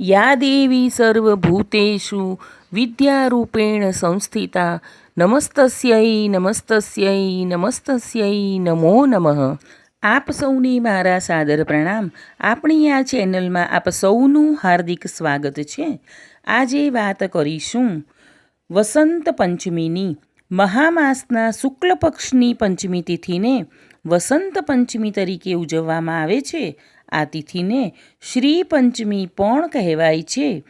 યા દેવી સર્વભૂતેષુ વિદ્યારૂપેણ સંસ્થિતા, નમસ્તસ્યૈ નમસ્તસ્યૈ નમસ્તસ્યૈ નમો નમઃ. આપ સૌને મારા સાદર પ્રણામ. આપણી આ ચેનલમાં આપ સૌનું હાર્દિક સ્વાગત છે. આજે વાત કરીશું વસંત પંચમીની. મહામાસના શુક્લ પક્ષની પંચમી તિથિને વસંત પંચમી તરીકે ઉજવવામાં આવે છે. આ તિથિને શ્રી પણ કહેવાય છે.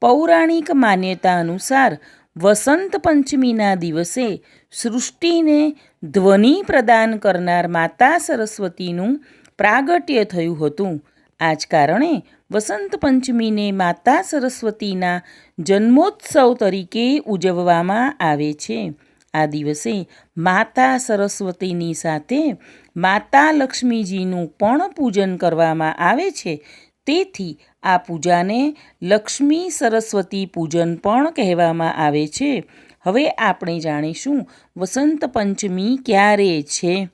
પૌરાણિક માન્યતા અનુસાર વસંત પંચમીના દિવસે સૃષ્ટિને ધ્વનિ પ્રદાન કરનાર માતા સરસ્વતીનું પ્રાગટ્ય થયું હતું. આ જ કારણે વસંત પંચમીને માતા સરસ્વતીના જન્મોત્સવ તરીકે ઉજવવામાં આવે છે. આ દિવસે માતા સરસ્વતીની સાથે માતા લક્ષ્મીજીનું પણ પૂજન કરવામાં આવે છે. તેથી આ પૂજાને લક્ષ્મી સરસ્વતી પૂજન પણ કહેવામાં આવે છે. હવે આપણે જાણીશું વસંત પંચમી ક્યારે છે?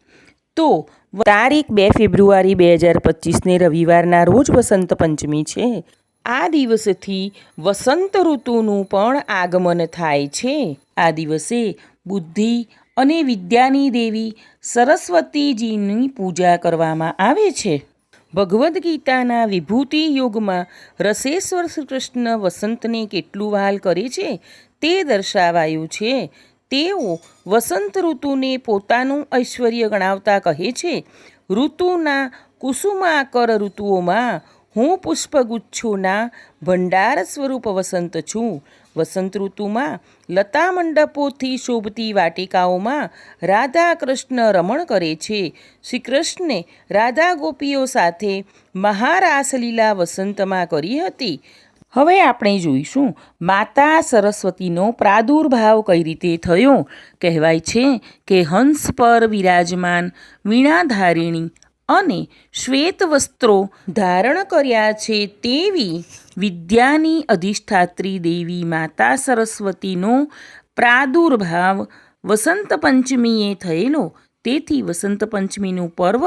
તો તારીખ બે ફેબ્રુઆરી બે હજાર પચીસને રવિવારના રોજ વસંત પંચમી છે. આ દિવસથી વસંત ઋતુનું પણ આગમન થાય છે. આ દિવસે બુદ્ધિ અને વિદ્યાની દેવી સરસ્વતીજીની પૂજા કરવામાં આવે છે. ભગવદ્ ગીતાના વિભૂતિ યુગમાં રસેશ્વર શ્રી કૃષ્ણ વસંતને કેટલું વહાલ કરે છે તે દર્શાવાયું છે. તેઓ વસંત ઋતુને પોતાનું ઐશ્વર્ય ગણાવતા કહે છે, ઋતુના કુસુમાકર ઋતુઓમાં હું પુષ્પગુચ્છોના ભંડાર સ્વરૂપ વસંત છું. વસંત ઋતુમાં લતા મંડપોથી શોભતી વાટિકાઓમાં રાધા કૃષ્ણ રમણ કરે છે. શ્રી કૃષ્ણે રાધા ગોપીઓ સાથે મહારાસલીલા વસંતમાં કરી હતી. હવે આપણે જોઈશું માતા સરસ્વતીનો પ્રાદુર્ભાવ કઈ રીતે થયો? કહેવાય છે કે હંસ પર વિરાજમાન વીણાધારિણી અને શ્વેત વસ્ત્રો ધારણ કર્યા છે તેવી વિદ્યાની અધિષ્ઠાત્રી દેવી માતા સરસ્વતીનો પ્રાદુર્ભાવ વસંત પંચમીએ થયેલો. તેથી વસંત પંચમીનું પર્વ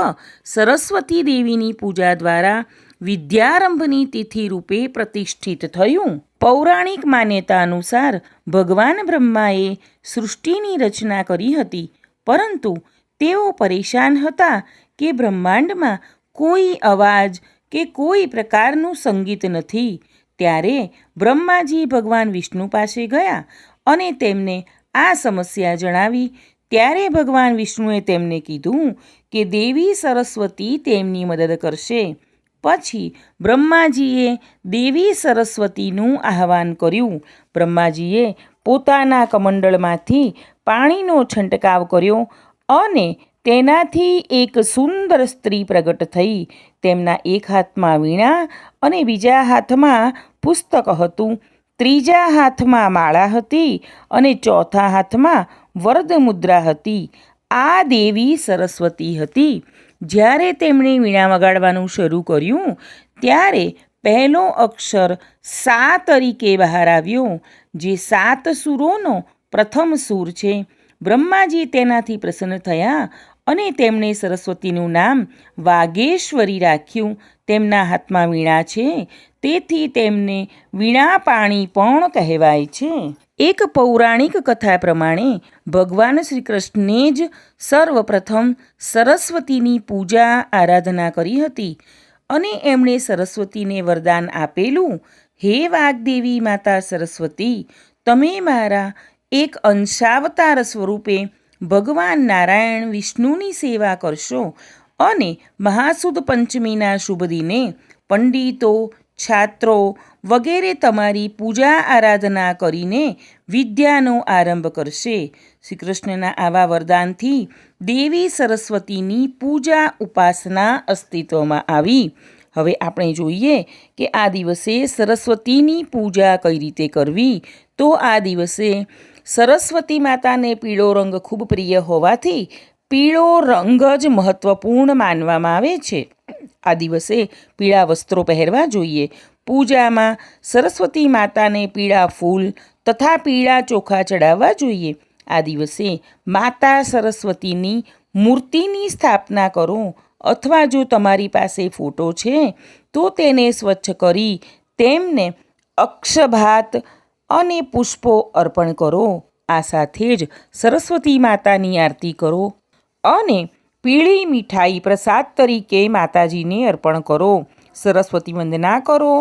સરસ્વતી દેવીની પૂજા દ્વારા વિદ્યારંભની તિથિ રૂપે પ્રતિષ્ઠિત થયું. પૌરાણિક માન્યતા અનુસાર ભગવાન બ્રહ્માએ સૃષ્ટિની રચના કરી હતી, પરંતુ તેઓ પરેશાન હતા કે બ્રહ્માંડમાં કોઈ અવાજ કે કોઈ પ્રકારનું સંગીત નથી. ત્યારે બ્રહ્માજી ભગવાન વિષ્ણુ પાસે ગયા અને તેમને આ સમસ્યા જણાવી. ત્યારે ભગવાન વિષ્ણુએ તેમને કીધું કે દેવી સરસ્વતી તેમની મદદ કરશે. પછી બ્રહ્માજીએ દેવી સરસ્વતીનું આહવાન કર્યું. બ્રહ્માજીએ પોતાના કમંડળમાંથી પાણીનો છંટકાવ કર્યો અને તેનાથી એક સુંદર સ્ત્રી પ્રગટ થઈ. તેમના એક હાથમાં વીણા અને બીજા હાથમાં પુસ્તક હતું. ત્રીજા હાથમાં માળા હતી અને ચોથા હાથમાં વરદ મુદ્રા હતી. આ દેવી સરસ્વતી હતી. જ્યારે તેમણે વીણા વગાડવાનું શરૂ કર્યું, ત્યારે પહેલો અક્ષર સા તરીકે બહાર આવ્યો, જે સાત સુરોનો પ્રથમ સૂર છે. બ્રહ્માજી તેનાથી પ્રસન્ન થયા અને તેમણે સરસ્વતીનું નામ વાગેશ્વરી રાખ્યું. તેમના હાથમાં વીણા છે. તેથી તેમને વીણા પાણી પણ કહેવાય છે. એક પૌરાણિક કથા પ્રમાણે ભગવાન શ્રી કૃષ્ણે જ સર્વપ્રથમ સરસ્વતીની પૂજા આરાધના કરી હતી અને એમણે સરસ્વતીને વરદાન આપેલું. હે વાગદેવી માતા સરસ્વતી, તમે મારા એક અંશાવતાર સ્વરૂપે ભગવાન નારાયણ વિષ્ણુની સેવા કરશો અને મહાસુદ પંચમીના શુભ દિને પંડિતો, છાત્રો વગેરે તમારી પૂજા આરાધના કરીને વિદ્યાનો આરંભ કરશે. શ્રી કૃષ્ણના આવા વરદાનથી દેવી સરસ્વતીની પૂજા ઉપાસના અસ્તિત્વમાં આવી. હવે આપણે જોઈએ કે આ દિવસે સરસ્વતીની પૂજા કઈ રીતે કરવી? તો આ દિવસે સરસ્વતી માતાને પીળો રંગ ખૂબ પ્રિય હોવાથી પીળો રંગ જ મહત્ત્વપૂર્ણ માનવામાં આવે છે. આ દિવસે પીળા વસ્ત્રો પહેરવા જોઈએ. પૂજામાં સરસ્વતી માતાને પીળા ફૂલ તથા પીળા ચોખા ચડાવવા જોઈએ. આ દિવસે માતા સરસ્વતીની મૂર્તિની સ્થાપના કરો અથવા જો તમારી પાસે ફોટો છે, તો તેને સ્વચ્છ કરી તેમને અક્ષભાત અને પુષ્પો અર્પણ કરો. આ સાથે જ સરસ્વતી માતાની આરતી કરો અને પીળી મીઠાઈ પ્રસાદ તરીકે માતાજીને અર્પણ કરો. સરસ્વતી વંદના કરો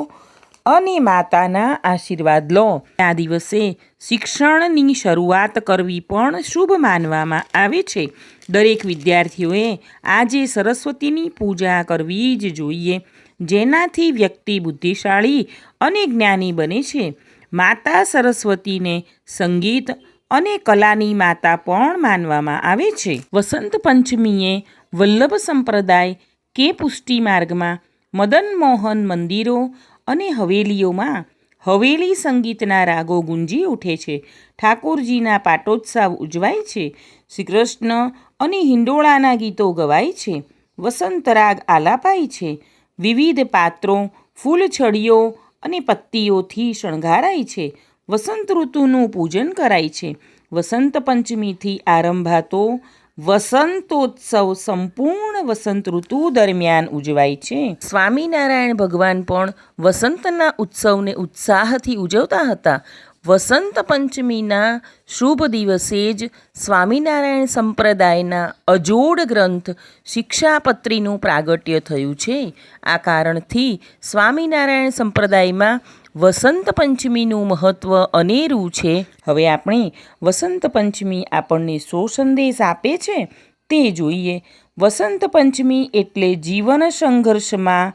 અને માતાના આશીર્વાદ લો. આ દિવસે શિક્ષણની શરૂઆત કરવી પણ શુભ માનવામાં આવે છે. દરેક વિદ્યાર્થીઓએ આજે સરસ્વતીની પૂજા કરવી જ જોઈએ. જેનાથી વ્યક્તિ બુદ્ધિશાળી અને જ્ઞાની બને છે. માતા સરસ્વતીને સંગીત અને કલાની માતા પણ માનવામાં આવે છે. વસંત પંચમીએ વલ્લભ સંપ્રદાય કે પુષ્ટિ માર્ગમાં મદન મોહન મંદિરો અને હવેલીઓમાં હવેલી સંગીતના રાગો ગુંજી ઉઠે છે. ઠાકોરજીના પાટોત્સવ ઉજવાય છે. શ્રી કૃષ્ણ અને હિંડોળાના ગીતો ગવાય છે. વસંત રાગ આલાપાય છે. વિવિધ પાત્રો, ફૂલછડીઓ અને પત્તીઓથી શણગારાય છે. વસંત ઋતુનું પૂજન કરાય છે. વસંત પંચમીથી આરંભાતો વસંતોત્સવ સંપૂર્ણ વસંત ઋતુ દરમિયાન ઉજવાય છે. સ્વામિનારાયણ ભગવાન પણ વસંતના ઉત્સવને ઉત્સાહથી ઉજવતા હતા. વસંત પંચમીના શુભ દિવસે જ સ્વામિનારાયણ સંપ્રદાયના અજોડ ગ્રંથ શિક્ષાપત્રીનું પ્રાગટ્ય થયું છે. આ કારણથી સ્વામિનારાયણ સંપ્રદાયમાં વસંત પંચમીનું મહત્ત્વ અનેરું છે. હવે આપણે વસંત પંચમી આપણને શો સંદેશ આપે છે? તે જોઈએ. વસંત પંચમી એટલે જીવન સંઘર્ષમાં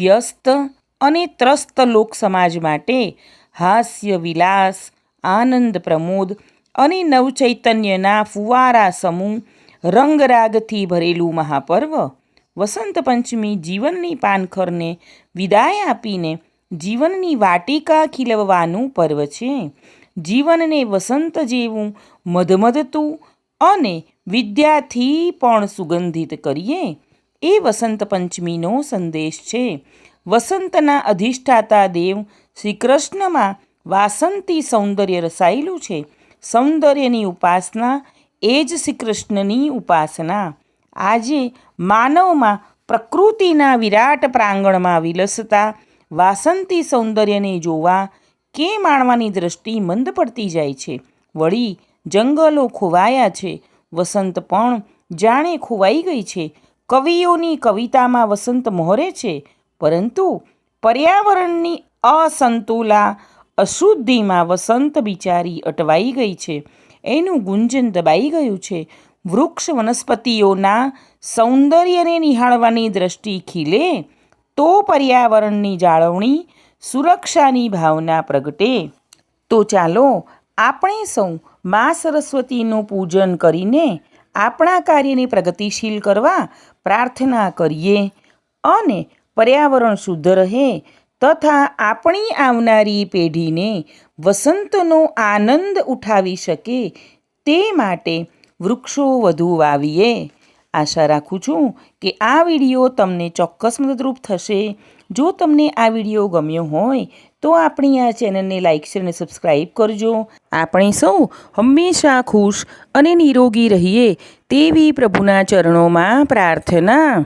વ્યસ્ત અને ત્રસ્ત લોક સમાજ માટે હાસ્ય, વિલાસ, આનંદ, પ્રમોદ અને નવચૈતન્યના ફુવારા સમૂહ રંગરાગથી ભરેલું મહાપર્વ વસંત પંચમી જીવનની પાનખરને વિદાય આપીને જીવનની વાટિકા ખીલવવાનું પર્વ છે. જીવનને વસંત જેવું મધમધતું અને વિદ્યાથી પણ સુગંધિત કરીએ એ વસંત પંચમીનો સંદેશ છે. વસંતના અધિષ્ઠાતા દેવ શ્રી કૃષ્ણમાં વાસંતી સૌંદર્ય રસાયેલું છે. સૌંદર્યની ઉપાસના એ જ શ્રી કૃષ્ણની ઉપાસના. આજે માનવમાં પ્રકૃતિના વિરાટ પ્રાંગણમાં વિલસતા વાસંતી સૌંદર્યને જોવા કે માણવાની દૃષ્ટિ મંદ પડતી જાય છે. વળી જંગલો ખોવાયા છે. વસંત પણ જાણે ખોવાઈ ગઈ છે. કવિઓની કવિતામાં વસંત મોહરે છે. પરંતુ પર્યાવરણની અસંતુલા અશુદ્ધિમાં વસંત બિચારી અટવાઈ ગઈ છે. એનું ગુંજન દબાઈ ગયું છે. વૃક્ષ વનસ્પતિઓના સૌંદર્યને નિહાળવાની દ્રષ્ટિ ખીલે તો પર્યાવરણની જાળવણી સુરક્ષાની ભાવના પ્રગટે. તો ચાલો આપણે સૌ મા સરસ્વતીનું પૂજન કરીને આપણા કાર્યને પ્રગતિશીલ કરવા પ્રાર્થના કરીએ અને પર્યાવરણ શુદ્ધ રહે તથા આપણી આવનારી પેઢીને વસંતનો આનંદ ઉઠાવી શકે તે માટે વૃક્ષો વધુ વાવીએ. આશા રાખું છું કે આ વીડિયો તમને ચોક્કસ મદદરૂપ થશે. જો તમને આ વીડિયો ગમ્યો હોય તો આપણી આ ચેનલને લાઇક શેર અને સબસ્ક્રાઈબ કરજો. આપણે સૌ હંમેશા ખુશ અને નિરોગી રહીએ તેવી પ્રભુના ચરણોમાં પ્રાર્થના.